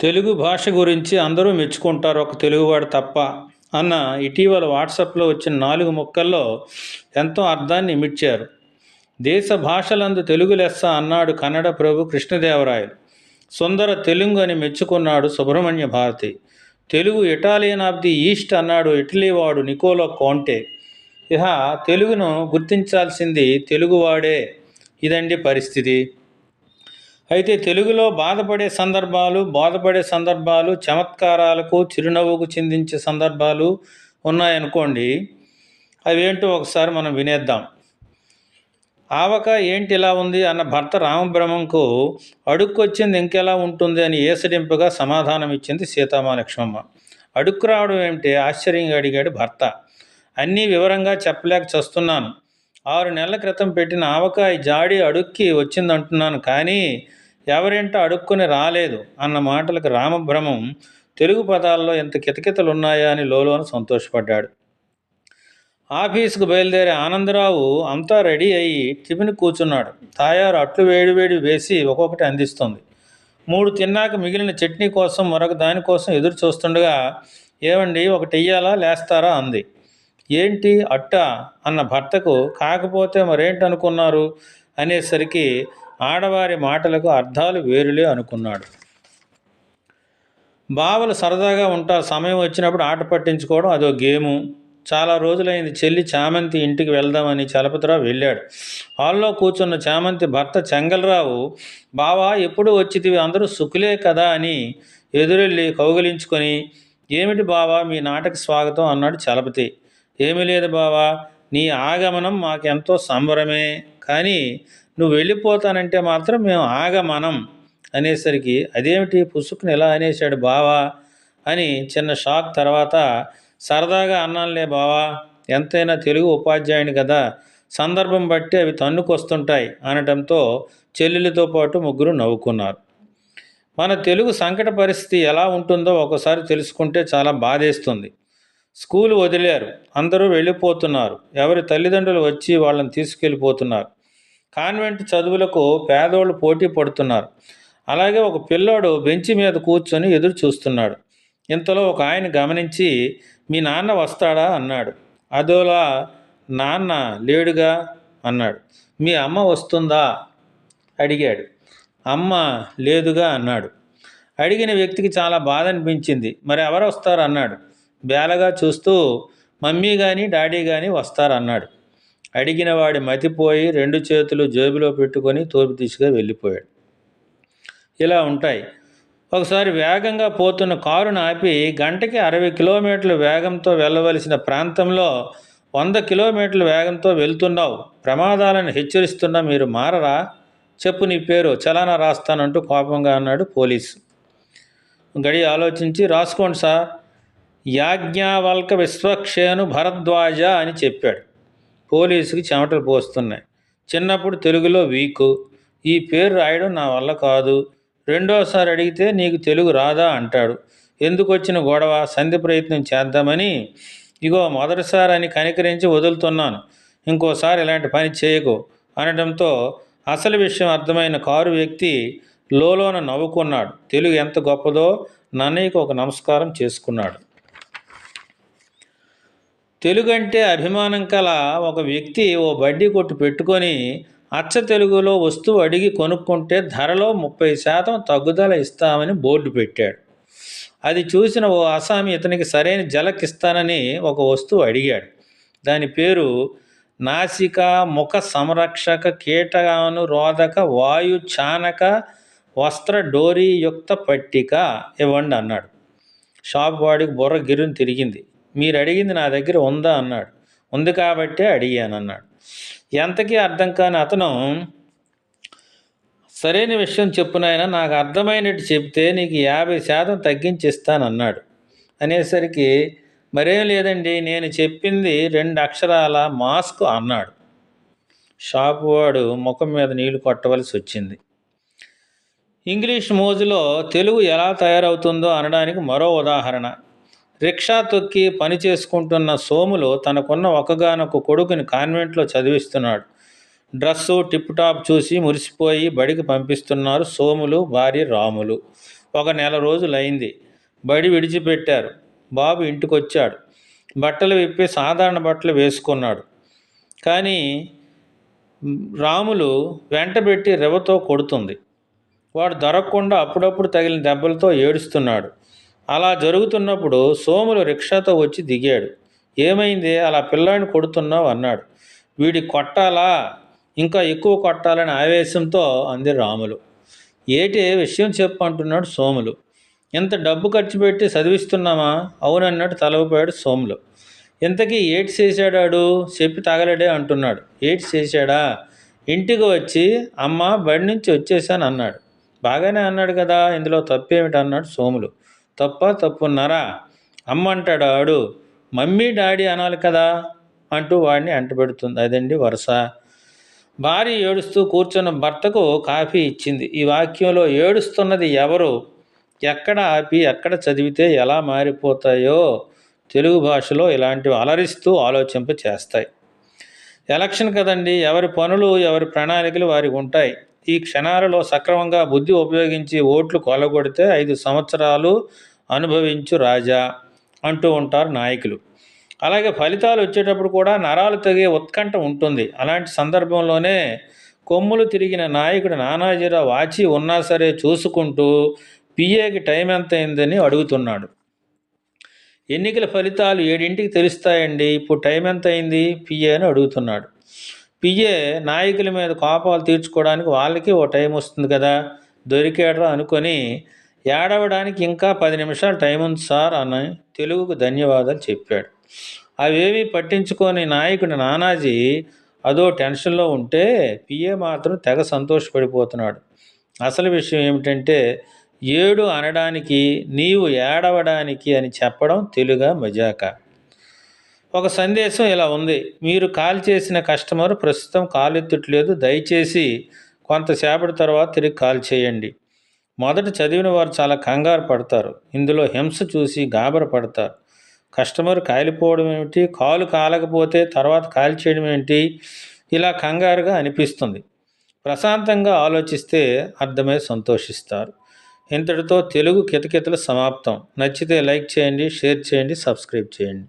తెలుగు భాష గురించి అందరూ మెచ్చుకుంటారు ఒక తెలుగువాడు తప్ప అన్న ఇటీవల వాట్సాప్లో వచ్చిన నాలుగు ముక్కల్లో ఎంతో అర్థాన్ని ఇమిడ్చారు. దేశ భాషలందు తెలుగు లెస్స అన్నాడు కన్నడ ప్రభు కృష్ణదేవరాయలు. సుందర తెలుగు అని మెచ్చుకున్నాడు Subrahmanya Bharathi. Telugu Italian of the east అన్నాడు ఇటలీ వాడు నికోలో కోంటే. ఇహ తెలుగును గుర్తించాల్సింది తెలుగువాడే. ఇదండి పరిస్థితి. అయితే తెలుగులో బాధపడే సందర్భాలు బాధపడే సందర్భాలు చమత్కారాలకు చిరునవ్వుకు చిందించే సందర్భాలు ఉన్నాయనుకోండి అవేంటో ఒకసారి మనం వినేద్దాం. ఆవక ఏంటి ఇలా ఉంది అన్న భర్త రామబ్రహ్మంకు అడుక్కొచ్చింది ఇంకెలా ఉంటుంది అని ఏసడింపుగా సమాధానం ఇచ్చింది సీతామాలక్ష్మమ్మ అడుక్కు రావడం ఏమిటి? ఆశ్చర్యంగా అడిగాడు భర్త. అన్నీ వివరంగా చెప్పలేక చస్తున్నాను. ఆరు నెలల క్రితం పెట్టిన ఆవకాయ జాడి అడుక్కి వచ్చిందంటున్నాను కానీ ఎవరింట అడుక్కుని రాలేదు అన్న మాటలకు రామభ్రమం తెలుగు పదాల్లో ఎంత కితకితలు ఉన్నాయా అని లోలోన సంతోషపడ్డాడు. ఆఫీసుకు బయలుదేరే ఆనందరావు అంతా రెడీ అయ్యి టిఫిన్ కూర్చున్నాడు. తాయారు అట్లు వేడి వేడి వేసి ఒక్కొక్కటి అందిస్తుంది. మూడు తిన్నాక మిగిలిన చట్నీ కోసం మరొక దానికోసం ఎదురు చూస్తుండగా ఏమండి ఒకటి ఇయ్యాలా లేస్తారా? అంది. ఏంటి అట్ట? అన్న భర్తకు కాకపోతే మరేంటి అనుకున్నారు అనేసరికి ఆడవారి మాటలకు అర్థాలు వేరులే అనుకున్నాడు. బావలు సరదాగా ఉంటారు సమయం వచ్చినప్పుడు ఆట పట్టించుకోవడం అదో గేము. చాలా రోజులైంది చెల్లి చామంతి ఇంటికి వెళ్దామని చలపతిరావు వెళ్ళాడు. హాల్లో కూర్చున్న చామంతి భర్త చెంగలరావు బావా ఎప్పుడు వచ్చితివి? అందరూ సుఖులే కదా అని ఎదురెళ్ళి కౌగిలించుకొని ఏమిటి బావా మీ నాటక స్వాగతం అన్నాడు చలపతి. ఏమీ లేదు బావా నీ ఆగమనం మాకెంతో సంబరమే. కానీ నువ్వు వెళ్ళిపోతానంటే మాత్రం మేము ఆగమనం అనేసరికి అదేమిటి పుసుకుని ఎలా అనేసాడు బావా? అని చిన్న షాక్ తర్వాత సరదాగా అన్నానులే బావా ఎంతైనా తెలుగు ఉపాధ్యాయుని కదా సందర్భం బట్టి అవి తన్నుకొస్తుంటాయి అనటంతో చెల్లెలితో పాటు ముగ్గురు నవ్వుకున్నారు. మన తెలుగు సంకట పరిస్థితి ఎలా ఉంటుందో ఒకసారి తెలుసుకుంటే చాలా బాధేస్తుంది. స్కూలు వదిలారు అందరూ వెళ్ళిపోతున్నారు. ఎవరి తల్లిదండ్రులు వచ్చి వాళ్ళని తీసుకెళ్ళిపోతున్నారు. కాన్వెంట్ చదువులకు పేదోళ్ళు పోటీ పడుతున్నారు. అలాగే ఒక పిల్లోడు బెంచి మీద కూర్చొని ఎదురు చూస్తున్నాడు. ఇంతలో ఒక ఆయన గమనించి మీ నాన్న వస్తాడా? అన్నాడు. అదోలా నాన్న లేడుగా? అన్నాడు. మీ అమ్మ వస్తుందా? అడిగాడు. అమ్మ లేదుగా? అన్నాడు. అడిగిన వ్యక్తికి చాలా బాధ అనిపించింది. మరి ఎవరు వస్తారు? అన్నాడు. బేలగా చూస్తూ మమ్మీ కానీ డాడీ కానీ వస్తారన్నాడు. అడిగిన వాడి మతిపోయి రెండు చేతులు జేబులో పెట్టుకొని తోపు తీసుకుని వెళ్ళిపోయాడు. ఇలా ఉంటాయి. ఒకసారి వేగంగా పోతున్న కారును ఆపి గంటకి అరవై కిలోమీటర్ల వేగంతో వెళ్ళవలసిన ప్రాంతంలో వంద కిలోమీటర్ల వేగంతో వెళ్తున్నావు. ప్రమాదాలను హెచ్చరిస్తున్న మీరు మారరా? చెప్పు నీ పేరు. చలానా రాస్తానంటూ కోపంగా అన్నాడు పోలీసు. గడి ఆలోచించి రాసుకోండి సార్. యాజ్ఞావల్క విశ్వక్షేను భరద్వాజ అని చెప్పాడు. పోలీసుకి చెమటలు పోస్తున్నాయి. చిన్నప్పుడు తెలుగులో వీకు. ఈ పేరు రాయడం నా వల్ల కాదు. రెండోసారి అడిగితే నీకు తెలుగు రాదా అంటాడు. ఎందుకు వచ్చిన గొడవ? సంధి ప్రయత్నం చేద్దామని ఇగో మొదటిసారి అని కనికరించి వదులుతున్నాను. ఇంకోసారి ఇలాంటి పని చేయకు అనడంతో అసలు విషయం అర్థమైన కారు వ్యక్తి లోలోన నవ్వుకున్నాడు. తెలుగు ఎంత గొప్పదో నన్నయ్యకు ఒక నమస్కారం చేసుకున్నాడు. తెలుగు అంటే అభిమానం కల ఒక వ్యక్తి ఓ బడ్డీ కొట్టు పెట్టుకొని అచ్చ తెలుగులో వస్తువు అడిగి కొనుక్కుంటే ధరలో ముప్పై శాతం తగ్గుదల ఇస్తామని బోర్డు పెట్టాడు. అది చూసిన ఓ అసామి ఇతనికి సరైన జలకిస్తానని ఒక వస్తువు అడిగాడు. దాని పేరు నాసిక ముఖ సంరక్షక కీటానురోధక వాయు చానక వస్త్ర డోరీయుక్త పట్టిక ఇవ్వండి అన్నాడు. షాప్ వాడికి బుర్ర గిరుని తిరిగింది. మీరు అడిగింది నా దగ్గర ఉందా అన్నాడు. ఉంది కాబట్టే అడిగాను అన్నాడు ఎంతకీ అర్థం కాని అతను సరైన విషయం చెప్పునైనా నాకు అర్థమైనట్టు చెప్తే నీకు యాభై శాతం తగ్గించిస్తానన్నాడు. అనేసరికి మరేం లేదండి నేను చెప్పింది రెండు అక్షరాల మాస్క్ అన్నాడు. షాపు వాడు ముఖం మీద నీళ్ళు కొట్టవలసి వచ్చింది. ఇంగ్లీష్ మోజులో తెలుగు ఎలా తయారవుతుందో అనడానికి మరో ఉదాహరణ. రిక్షా తొక్కి పని చేసుకుంటున్న సోములు తనకున్న ఒకగానొక కొడుకుని కాన్వెంట్లో చదివిస్తున్నాడు. డ్రస్సు టిప్ టాప్ చూసి మురిసిపోయి బడికి పంపిస్తున్నారు సోములు భార్య రాములు. ఒక నెల రోజులైంది. బడి విడిచిపెట్టారు. బాబు ఇంటికొచ్చాడు. బట్టలు విప్పి సాధారణ బట్టలు వేసుకున్నాడు. కానీ రాములు వెంటబెట్టి రెవతో కొడుతుంది. వాడు దొరకకుండా అప్పుడప్పుడు తగిలిన దెబ్బలతో ఏడుస్తున్నాడు. అలా జరుగుతున్నప్పుడు సోములు రిక్షాతో వచ్చి దిగాడు. ఏమైంది? అలా పిల్లాడిని కొడుతున్నావు అన్నాడు. వీడి కొట్టాలా? ఇంకా ఎక్కువ కొట్టాలని ఆవేశంతో అంది రాములు. ఏటి విషయం చెప్పు అంటున్నాడు సోములు. ఇంత డబ్బు ఖర్చు పెట్టి చదివిస్తున్నామా? అవునన్నట్టు తలవపోయాడు సోములు. ఇంతకీ ఏటి చేశాడాడు చెప్పి తగలడే అంటున్నాడు. ఏటి చేశాడా? ఇంటికి వచ్చి అమ్మ బడి నుంచి వచ్చేసాను అన్నాడు బాగానే అన్నాడు కదా ఇందులో తప్పేమిటి అన్నాడు సోములు. తప్ప తప్పున్నారా? అమ్మంటాడు ఆడు. మమ్మీ డాడీ అనాలి కదా? అంటూ వాడిని అంటబెడుతుంది. అదండి వరుస. భార్య ఏడుస్తూ కూర్చున్న భర్తకు కాఫీ ఇచ్చింది. ఈ వాక్యంలో ఏడుస్తున్నది ఎవరు? ఎక్కడ ఆపి ఎక్కడ చదివితే ఎలా మారిపోతాయో తెలుగు భాషలో ఇలాంటివి అలరిస్తూ ఆలోచింప చేస్తాయి. ఎలక్షన్ కదండి. ఎవరి పనులు ఎవరి ప్రణాళికలు వారికి ఉంటాయి. ఈ క్షణాలలో సక్రమంగా బుద్ధి ఉపయోగించి ఓట్లు కొలగొడితే ఐదు సంవత్సరాలు అనుభవించు రాజా అంటూ ఉంటారు నాయకులు. అలాగే ఫలితాలు వచ్చేటప్పుడు కూడా నరాలు తగే ఉత్కంఠ ఉంటుంది. అలాంటి సందర్భంలోనే కొమ్ములు తిరిగిన నాయకుడు నానాజీరావు వాచి ఉన్నా సరే చూసుకుంటూ పిఏకి టైం ఎంత అయిందని అడుగుతున్నాడు. ఎన్నికల ఫలితాలు ఏడింటికి తెలుస్తాయండి. ఇప్పుడు టైం ఎంత అయింది పిఏ అని అడుగుతున్నాడు. పిఏ నాయకుల మీద కోపాలు తీర్చుకోవడానికి వాళ్ళకి ఓ టైం వస్తుంది కదా? దొరికాడరా అనుకొని ఏడవడానికి ఇంకా పది నిమిషాలు టైం ఉంది సార్ అని తెలుగుకు ధన్యవాదాలు చెప్పాడు. అవేవి పట్టించుకొని నాయకుడు నానాజీ అదో టెన్షన్లో ఉంటే పిఏ మాత్రం తెగ సంతోషపడిపోతున్నాడు. అసలు విషయం ఏమిటంటే ఏడు అనడానికి నీవు ఏడవడానికి అని చెప్పడం తెలుగా మజాక. ఒక సందేశం ఇలా ఉంది. మీరు కాల్ చేసిన కస్టమర్ ప్రస్తుతం కాల్ ఎత్తట్లేదు దయచేసి కొంతసేపటి తర్వాత తిరిగి కాల్ చేయండి. మొదట చదివిన వారు చాలా కంగారు పడతారు. ఇందులో హింస చూసి గాబర పడతారు. కస్టమర్ కాలిపోవడం ఏమిటి? కాలు కాలకపోతే తర్వాత కాల్ చేయడం ఏంటి? ఇలా కంగారుగా అనిపిస్తుంది. ప్రశాంతంగా ఆలోచిస్తే అర్థమై సంతోషిస్తారు. ఇంతటితో తెలుగు కితకితలు సమాప్తం. నచ్చితే లైక్ చేయండి షేర్ చేయండి సబ్స్క్రైబ్ చేయండి.